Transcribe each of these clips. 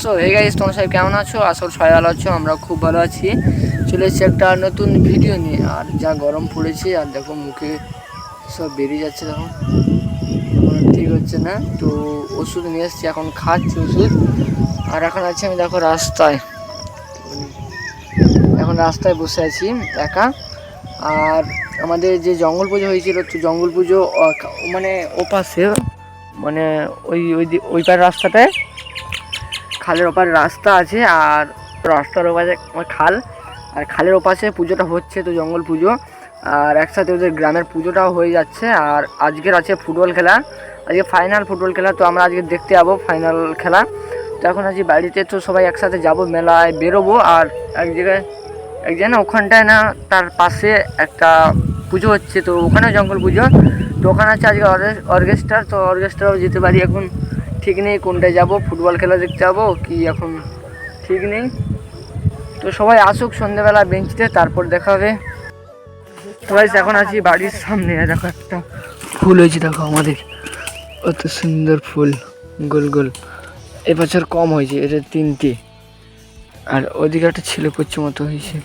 So hey guys তোমরা সবাই কেমন আছো? আসল সবাই ভালো আছো আমরা খুব ভালো আছি। চলে এসেছি একটা নতুন ভিডিও নিয়ে। আর যা গরম পড়েছে, আর দেখো মুখে সব বেরিয়ে যাচ্ছে দেখো। ঠিক হচ্ছে না, তো ওষুধ নিয়ে এসেছি, এখন খাচ্ছি ওষুধ। আর এখন আছি আমি দেখো রাস্তায়। এখন রাস্তায় বসে আছি একা। আর আমাদের যে জঙ্গল পুজো হয়েছিল, তো জঙ্গল পুজো মানে ওপাশে মানে ওই ওই ওই পার রাস্তাটায় খালের ওপারে রাস্তা আছে আর রাস্তার ওপাশে আমার খাল। আর খালের ওপাশে পুজোটা হচ্ছে তো জঙ্গল পুজো। আর একসাথে ওদের গ্রামের পুজোটাও হয়ে যাচ্ছে। আর আজকের আছে ফুটবল খেলা। আজকে ফাইনাল ফুটবল খেলা, তো আমরা আজকে দেখতে যাব ফাইনাল খেলা। তো এখন আছি বাড়িতে, তো সবাই একসাথে যাব, মেলায় বেরোবো। আর এক জায়গায় এক জায়গায় ওখানটায় না, তার পাশে একটা পুজো হচ্ছে, তো ওখানেও জঙ্গল পুজো। তো ওখানে আছে আজকে অর্কেস্ট্রার তো অর্কেস্ট্রাও যেতে পারি এখন। ঠিক নেই কোনটায় যাব ফুটবল খেলা দেখতে যাব কি এখন ঠিক নেই। তো সবাই আসুক সন্ধেবেলা বেঞ্চতে তারপর দেখা হবে। তো guys, এখন আছি বাড়ির সামনে দেখো একটা ফুল হয়েছে দেখো আমাদের। অত সুন্দর ফুল গোল গোল। এবছর কম হয়েছে এটা তিনটে। আর ওদিকে একটা ছেলে পড়ছে মতো হয়েছে।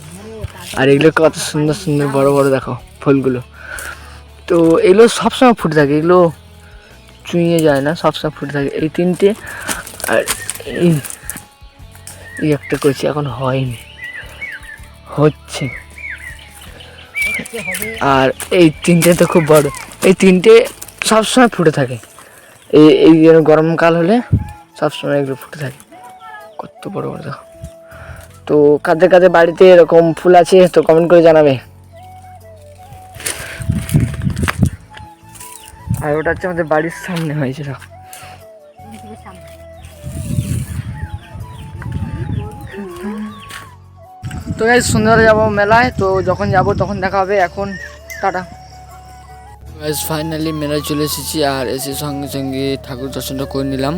আর এগুলো কত সুন্দর সুন্দর বড় বড় দেখো ফুলগুলো। তো এগুলো সবসময় ফুটে থাকে এগুলো চুইয়ে যায় না সবসময় ফুটে থাকে। এই তিনটে আর এই একটা করেছি, এখন হয়নি। হচ্ছে। আর এই তিনটে তো খুব বড়। এই তিনটে সবসময় ফুটে থাকে। এই এই গরমকাল হলে সবসময় এগুলো ফুটে থাকে। কত বড় বড় তো কাদের কাদের বাড়িতে এরকম ফুল আছে তো কমেন্ট করে জানাবে। আর ওটা হচ্ছে আমাদের বাড়ির সামনে হয়েছিল। তো গাইজ সুন্দর যাব মেলায়, তো যখন যাব তখন দেখা হবে, এখন টাটা। গাইজ ফাইনালি মেলায় চলে এসেছি আর এসে সঙ্গে সঙ্গে ঠাকুর দর্শনটা করে নিলাম।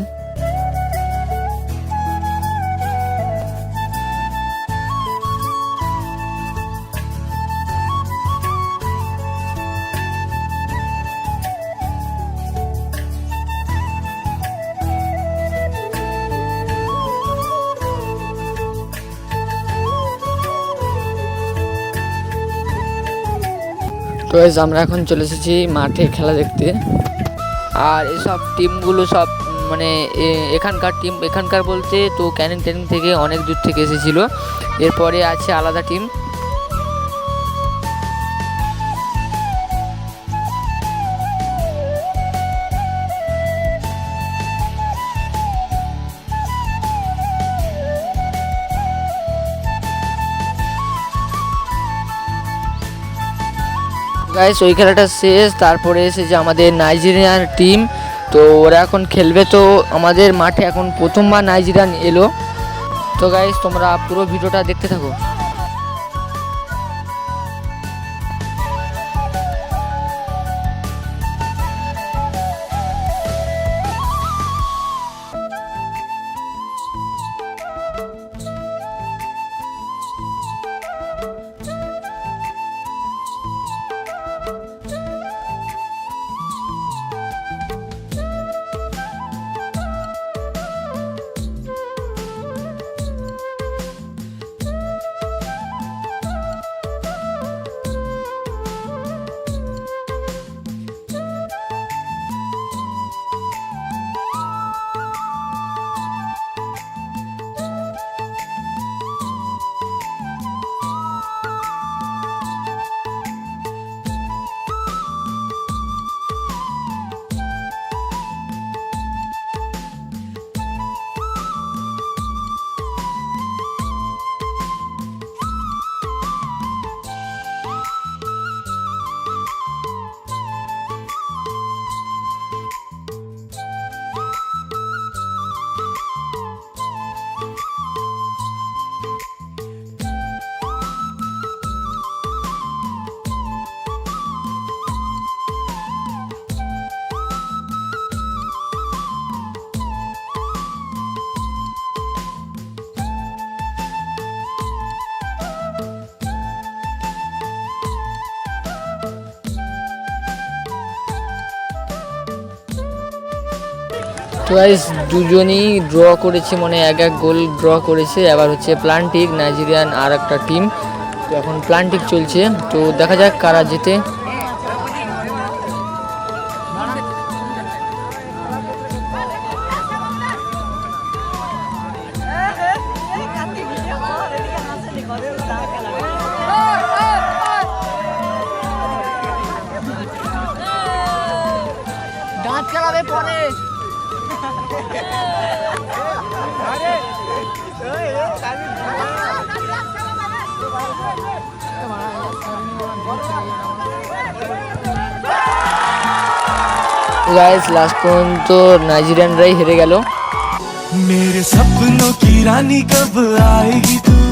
তো এস আমরা এখন চলে এসেছি মাঠে খেলা দেখতে। আর এসব টিমগুলো সব মানে এখানকার টিম এখানকার বলতে তো ক্যানিং ট্যানিং থেকে অনেক দূর থেকে এসেছিল। এরপরে আছে আলাদা টিম গাইস ওই খেলাটা শেষ। তারপরে এসেছে আমাদের নাইজেরিয়ার টিম তো ওরা এখন খেলবে। তো আমাদের মাঠে এখন প্রথমবার নাইজেরিয়ান এলো। তো গাইস তোমরা পুরো ভিডিওটা দেখতে থাকো। তো গাইস দুজনই ড্র করেছে মানে এক এক গোল ড্র করেছে। এবার হচ্ছে প্লান্টিক নাইজেরিয়ান আর একটা টিম তো এখন প্লান্টিক চলছে। তো দেখা যাক কারা জেতে। দাঁত খেলাবে गाइस लास्ट कौन तो नाइजीरियन रही हेरे गलो मेरे सपनों की रानी कब आएगी तू?